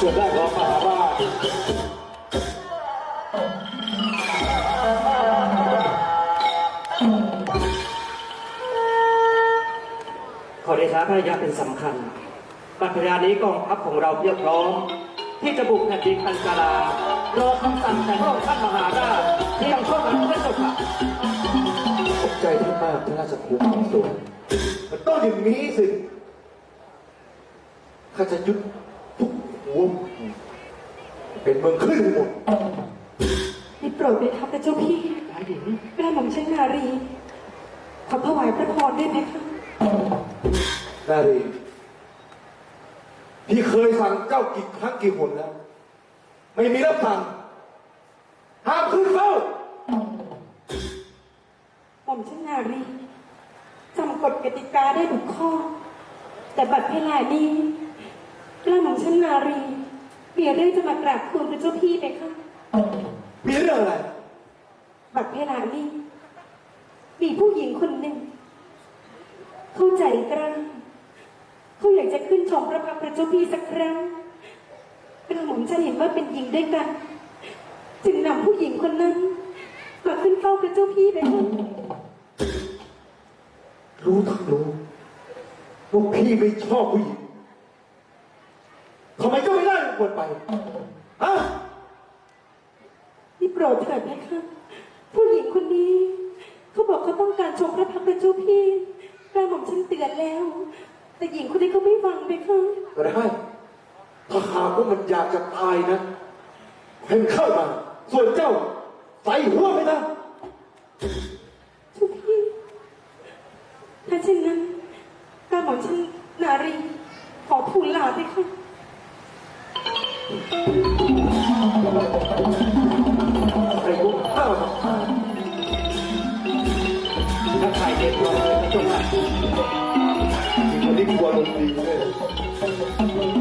ส่วนด้านของมหาราชขอเดชะพระยาเป็นสำคัญ ปัจจุบันนี้กองทัพของเราเพียบพร้อม ที่จะบุกแผ่นดินอันกาลารอคำสั่งจากพระองค์ท่านมหาราชที่ยังช่วงนั้นพระเจ้าค่ะขอบใจท่านมากท่านราชครูของสวนมันต้องอย่างนี้สิข้าจะยุด กหัวเป็นเมืองขึ้นให้หมดได้โปรดเลยครับพระเจ้าพี่กระหม่อมชันนารี ขอถวายพระพรด้วยไหมคะนารีพี่เคยสั่งเจ้ากี่ครั้งกี่หนแล้ว ไม่มีรับสั่งห้ามขึ้นเฝ้าหม่อมชันนารีจำกฎกติกาได้ทุกข้อ แต่บัดเวลานี้ กระหม่อมชันนารีมีเรื่องจะมากราบทูลพระเจ้าพี่ไหมคะมีเรื่องอะไร บัดเวลานี้มีผู้หญิงคนหนึ่ง เข้าใจกล้าเขาอยากจะขึ้นชมพระพักตร์พระเจ้าพี่สักครั้งกระหม่อมจะเห็นว่าเป็นหญิงด้วยกัน จึงนำผู้หญิงคนนั้นมาขึ้นเฝ้าพระเจ้าพี่ไปค่ะรู้ทั้งรู้ว่าพี่ไม่ชอบผู้หญิงทำไมก็ไม่ได้ควรไปฮะ นี่โปรด เถิดนะคะผู้หญิงคนนี้เขาบอกเขาต้องการชมพระพักตร์พระเจ้าพี่กระหม่อมฉันเตือนแล้ว แต่หญิงคนนี้เขาไม่ฟังไปค่ะก็ได้ถ้าหากว่ามันอยากจะตายนะให้มันเข้ามา ส่วนเจ้าใส่หัวไปนะเจ้าพี่ถ้าเช่นนั้นกระหม่อมฉันนารีขอทูลลาไปค่ะ วันนี้กลัวลงดีเลย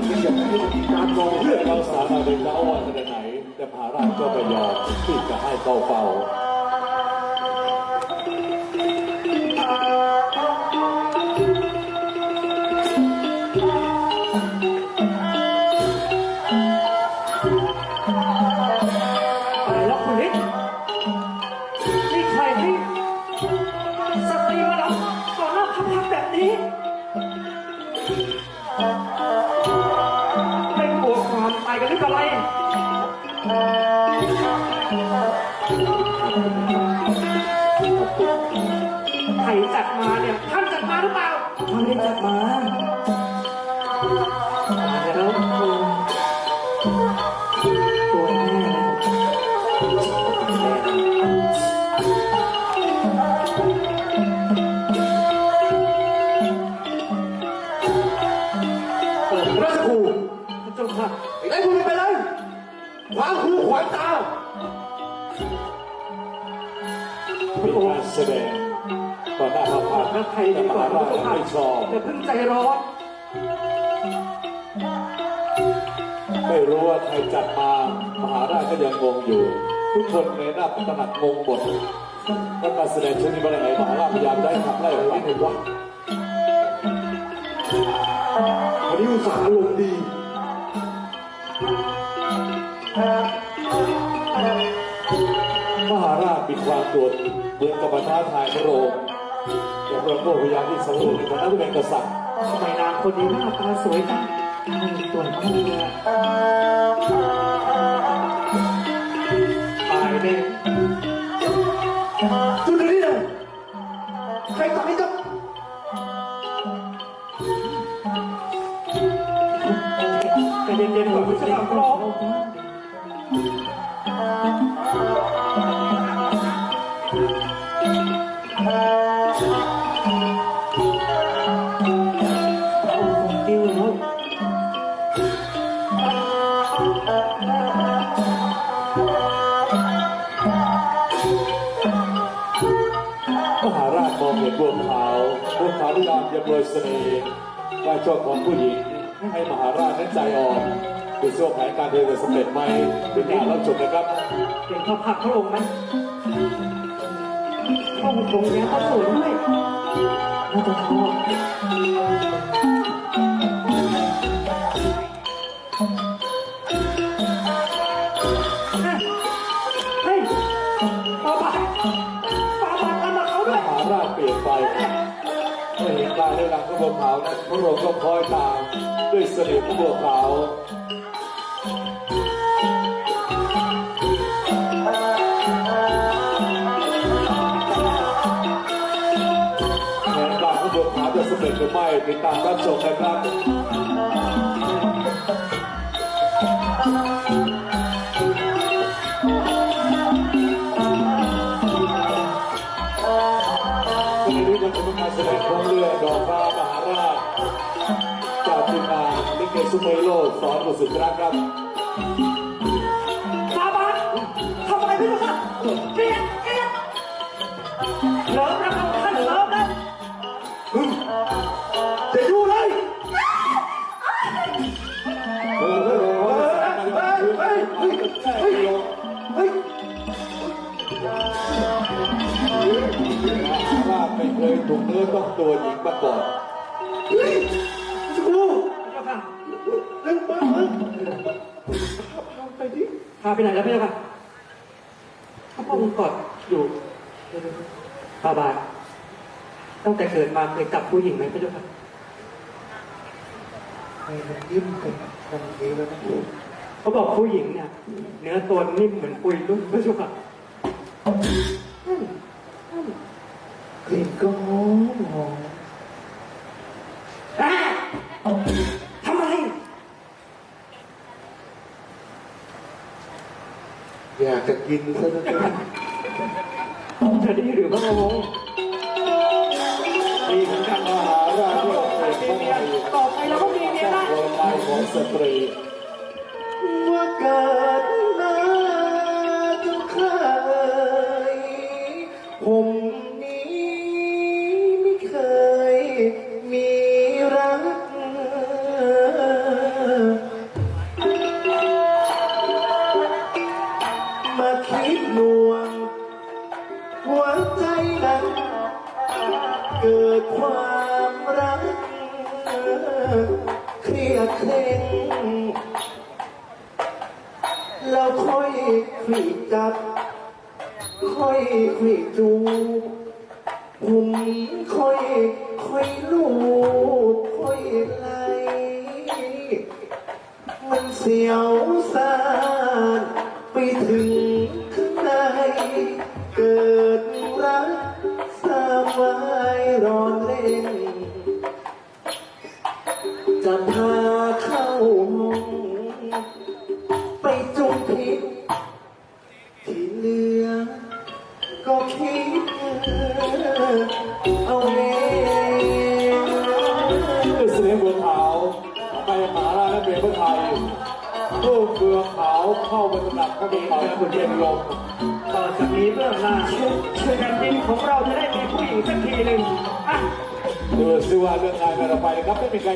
ไม่อยากให้การมองเรื่องเราสาสารมาเป็นเจ้าอาวาสขนาดไหน แต่มหาราชก็ไปยอมที่จะให้เข้าเฝ้า แบบนี้ไม่กลัวความตายกันหรืออะไรใครจัดมาเนี่ยท่านจัดมาหรือเปล่าท่านไม่จัดมา ไอ้ไหนคุณไปเลยขวางหูขวางตามีการแสดงต่อหน้าพระพักตร์แล้วใครแต่ดีมกว่าหาพระราชเจ้าค่ะไม่ชอบอย่าเพิ่งใจร้อนไม่รู้ว่าใครจัดมามหาราชก็ยังงงอยู่ ทุกคนในหน้าตระหนักงงหมดแล้วการแสดงเช่นนี้มาได้ไงมหาราชพยายามได้ขับไล่ออกไปไม่ว่าวันนี้อุตส่าห์ลงดี มือนกับมาท้าทายพระองค์แต่พระองค์ก็พยายามที่สำรวจในฐานะที่เป็นกษัตริย์ทำไมนางคนนี้หน้าตาสวยจังตัวน้องเนี่ยตายแน่จุดนี้เลยใครสั่งให้เจ้าใจเย็นๆก่อนพระเจ้าค่ะพระอง มหาราชมองเห็นบัวขาวบัวขาวพยายามจะโปรยเสน่ห์การชอบของผู้หญิงให้มหาราชนั้นใจอ่อนดูสิว่าแผนการเดินจะสำเร็จไหมเป็นการรับชมนะครับเป็นข้าพักพระองค์ไหมพระองค์ทรงแย้มพระสวยด้วยน่าจะชอบ ในหลังขบวนขาวนั้นพระองค์ก็คอยตามด้วยเสน่ห์ของบัวขาวแผนการของบัวขาวจะสำเร็จหรือไม่ติดตามรับชมนะครับานลิเกซูเปอร์ฮีโร่สอนบุษสุดรักครับฟาบาสทำอะไรพี่ลูกครับเกลียดเกลียดเลิฟแล้วครับท่านเลิฟแล้วจะดูเลยเออเออเออเออเฮ้ยเฮ้ยเฮ้ยเฮ้ยเฮ้ยว่าไม่เคยถูกเนื้อต้องตัวหญิงมาก่อน เฮ้ยจะดู เจ้าค่ะ เร็วมาเฮ้ยเอา ไปดิพาไปไหนแล้วพี่เจ้าค่ะข้าพงกอดอยู่ฟาบาสตั้งแต่เกิดมาเคยจับผู้หญิงไหมพี่เจ้าค่ะไอ้มันยิ้มกันกันเองแล้วนะเขาบอกผู้หญิงเนี่ยเนื้อตัวนิ่มเหมือนปุยนุ่นพี่เจ้าค่ะกลิ่นก็หอมหอม อะทำอะไร อยากจะกินซะแล้วจะดีหรือบ้างวงดีเหมือนกันมหาราชเรื่องเอกพระไทยต่อไปเราก็มีเมียได้โดยนายของสตรีว่าเกิด เกิดความรัก เครียดเคร่งเราค่อยคุยกจับ ค่อยคุยจูผมค่อยค่อยลู จะพาเข้าห้องไปจุงพิษที่เหลือ ก็คิดเอาเองด้วยเสน่ห์บัวขาวทำไมมหาราชและเบียพระไทยรูปเบือขาวเข้าไปตำหนักพระบิดาคุณเย็นลงต่อจากนี้เบื้องหน้าแผ่นดินของเราจะได้มีผู้หญิงสักทีหนึ่งอะ ดูสิว่าเรื่องงานกันต่อไปนะครับไม่มีใคร